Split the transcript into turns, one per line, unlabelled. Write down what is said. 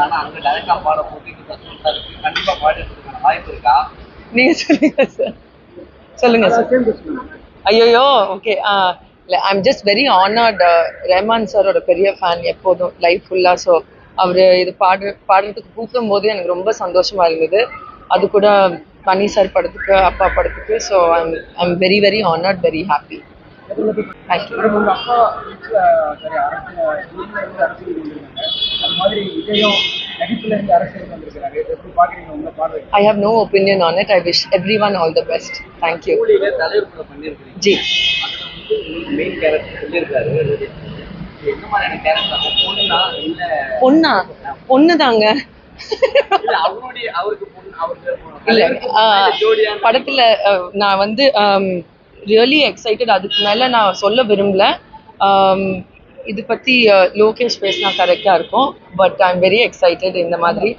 ஆனா அங்க டைரக்டா பாட போட்டு இங்க பாடுறதுக்கான வாய்ப்பு இருக்கா?
நீங்க சொல்லுங்க சார் சொல்லுங்க சார் ஐயோ ஓகே இல்லை I'm just very honoured Rahman சாரோட பெரிய ஃபேன் எப்போதும் லைஃப் ஃபுல்லாக ஸோ அவர் இது பாடு பாடுறதுக்கு கூப்பிடும் போது எனக்கு ரொம்ப சந்தோஷமா இருந்தது. அது கூட மணி சார் படத்துக்கு அப்பா படத்துக்கு so I'm I'm very very honoured very happy thank you I have no opinion on it I wish every one all the best thank you ji.
பொண்ணா இல்ல?
பொண்ணா? பொண்ணு தாங்க
இல்ல அவருடைய அவருக்கு பொண்ணு அவருக்கு
இல்ல
தலைவருக்கு
ஆஹ்,
பொண்ணா இல்ல ஜோடியான
படத்துல நான் வந்து ரியலி எக்ஸைட்டட் அதுக்கு மேல நான் சொல்ல விரும்பல. இது பத்தி லோகேஷ் பேசினா கரெக்டா இருக்கும். But I am very excited இந்த மாதிரி